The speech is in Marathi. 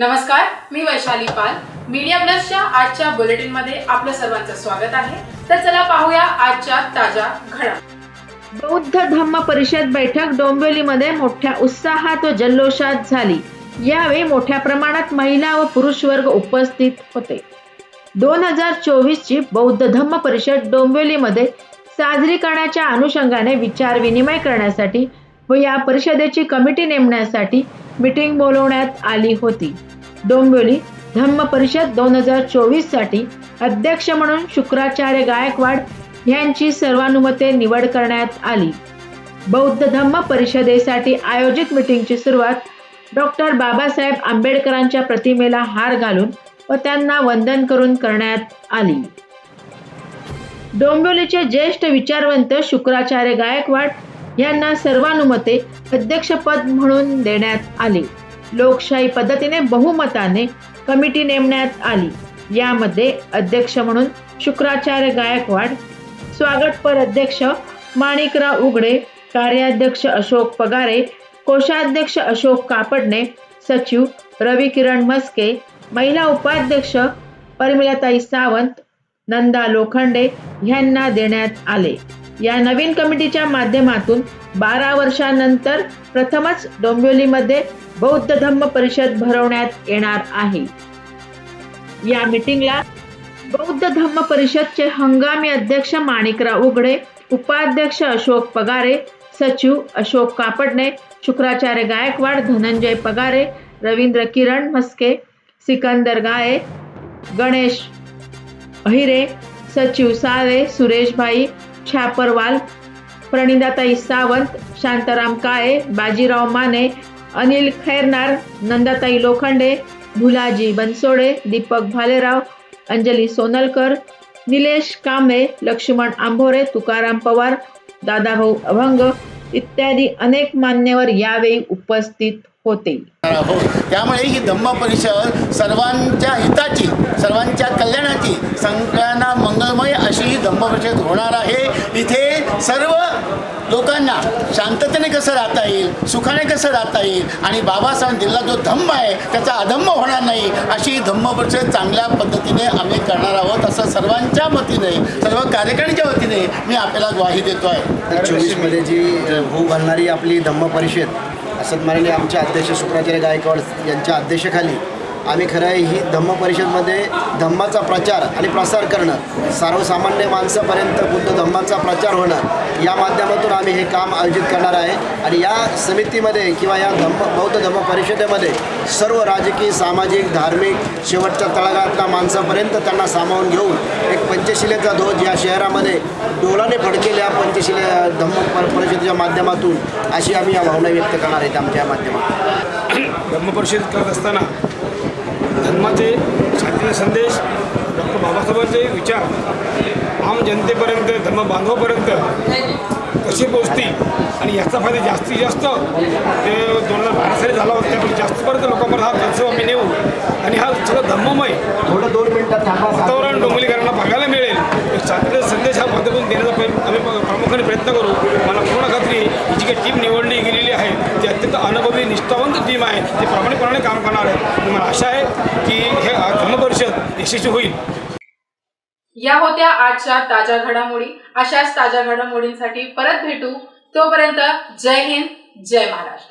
नमस्कार मी वैशाली पाल. मीडिया प्लसच्या आजच्या बुलेटिनमध्ये आपलं सर्वांचं स्वागत आहे. तर चला पाहूया आजच्या ताज्या घडा बौद्ध धम्म परिषद बैठक डोंबिवलीमध्ये मोठ्या उत्साहात व जल्लोषात झाली. यावेळी मोठ्या प्रमाणात महिला व पुरुष वर्ग उपस्थित होते. दोन हजार चोवीसची बौद्ध धम्म परिषद डोंबिवलीमध्ये साजरी करण्याच्या अनुषंगाने विचार विनिमय करण्यासाठी व या परिषदेची कमिटी नेमण्यासाठी मीटिंग बोलवण्यात आली होती. डोंबिवली धम्म परिषद दोन हजार चोवीससाठी अध्यक्ष म्हणून शुक्राचार्य गायकवाड यांची सर्वानुमते निवड करण्यात आली. बौद्ध धम्म परिषदेसाठी आयोजित मिटिंगची सुरुवात डॉक्टर बाबासाहेब आंबेडकरांच्या प्रतिमेला हार घालून व त्यांना वंदन करून करण्यात आली. डोंबिवलीचे ज्येष्ठ विचारवंत शुक्राचार्य गायकवाड यांना सर्वानुमते अध्यक्षपद म्हणून देण्यात आले. लोकशाही पद्धतीने बहुमताने कमिटी नेमण्यात आली. यामध्ये अध्यक्ष म्हणून शुक्राचार्य गायकवाड स्वागतपर अध्यक्ष माणिकराव उघडे कार्याध्यक्ष अशोक पगारे कोषाध्यक्ष अशोक कापडणे सचिव रवी किरण मस्के महिला उपाध्यक्ष परिमलाताई सावंत नंदा लोखंडे यांना देण्यात आले. या नवीन कमिटीच्या माध्यमातून बारा वर्षानंतर प्रथमच डोंबिवलीमध्ये बौद्ध धम्म परिषद भरवण्यात येणार आहे. या मीटिंगला बौद्ध धम्म परिषदचे हंगामी अध्यक्ष माणिकराव उघडे उपाध्यक्ष अशोक पगारे सचिव अशोक कापडणे शुक्राचार्य गायकवाड धनंजय पगारे रवींद्र किरण मस्के सिकंदर गाये गणेश अहिरे सचिव साळे सुरेशभाई छापरवाल प्रणिदाताई सावंत शांताराम काळे बाजीराव माने अनिल खैरनार नंदाताई लोखंडे भुलाजी बनसोडे दीपक भालेराव अंजली सोनलकर निलेश कांबे लक्ष्मण आंभोरे तुकाराम पवार दादाभाऊ अभंग इत्यादी अनेक मान्यवर यावेळी उपस्थित होते. आहोत त्यामुळे ही धम्म परिषद सर्वांच्या हिताची सर्वांच्या कल्याणाची सगळ्यांना मंगलमय अशी ही धम्म परिषद होणार आहे. इथे सर्व लोकांना शांततेने कसं राहता येईल सुखाने कसं राहता येईल आणि बाबासाहेब दिलेला जो धम्म आहे त्याचा अधम्म होणार नाही अशी ही धम्म परिषद चांगल्या पद्धतीने आम्ही करणार आहोत असं सर्वांच्या वतीने सर्व कार्यकारिणीच्या वतीने मी आपल्याला ग्वाही देतो आहे चोवीसमध्ये जी होऊ घालणारी आपली धम्म परिषद असं आमच्या आमचे अध्यक्ष शुक्राचार्य गायकवाड यांच्या अध्यक्षाखाली आम्ही खरं आहे ही धम्म परिषदमध्ये धम्माचा प्रचार आणि प्रसार करणं सर्वसामान्य माणसापर्यंत बुद्ध धम्माचा प्रचार होणं या माध्यमातून आम्ही हे काम आयोजित करणार आहे. आणि या समितीमध्ये किंवा या धम्म बौद्ध धम्म परिषदेमध्ये सर्व राजकीय सामाजिक धार्मिक शेवटच्या तळागातल्या माणसापर्यंत त्यांना सामावून घेऊन एक पंचशिलेचा ध्वज या शहरामध्ये डोलाने फडकेल्या पंचशिले धम्म परिषदेच्या माध्यमातून अशी आम्ही या भावना व्यक्त करणार आहेत आमच्या या माध्यमातून. धम्मपरिषद करत असताना धर्माचे शांतीचे संदेश डॉक्टर बाबासाहेबांचे विचार आम जनतेपर्यंत धर्म बांधवापर्यंत कसे पोचतील आणि याचा फायदा जास्तीत जास्त ते दोन हजार बारा साली झाला होता त्यामुळे जास्तपर्यंत लोकांपर्यंत हा उत्सव आम्ही नेऊ. आणि हा सगळं धम्ममय. थोडं दोन मिनिटात थांबा वातावरण डोंबिवलीकरांना बघायला मिळेल. एक संदेश हा माध्यमातून देण्याचा प्रयत्न आम्ही प्रामुख्याने प्रयत्न करू. मला पूर्ण खात्री ही जी काही टीम निवडली गेलेली आहे. अत्यंत अनुभवी निष्ठावंत टीम आहे. ते प्रामाणिकपणाने काम करणार आहे. मला आशा आहे की हे धर्म यशस्वी होईल. या होत्या आजच्या ताज्या घडामोडी. अशाच ताज्या घडामोडींसाठी परत भेटू. तोपर्यंत जय हिंद जय महाराष्ट्र.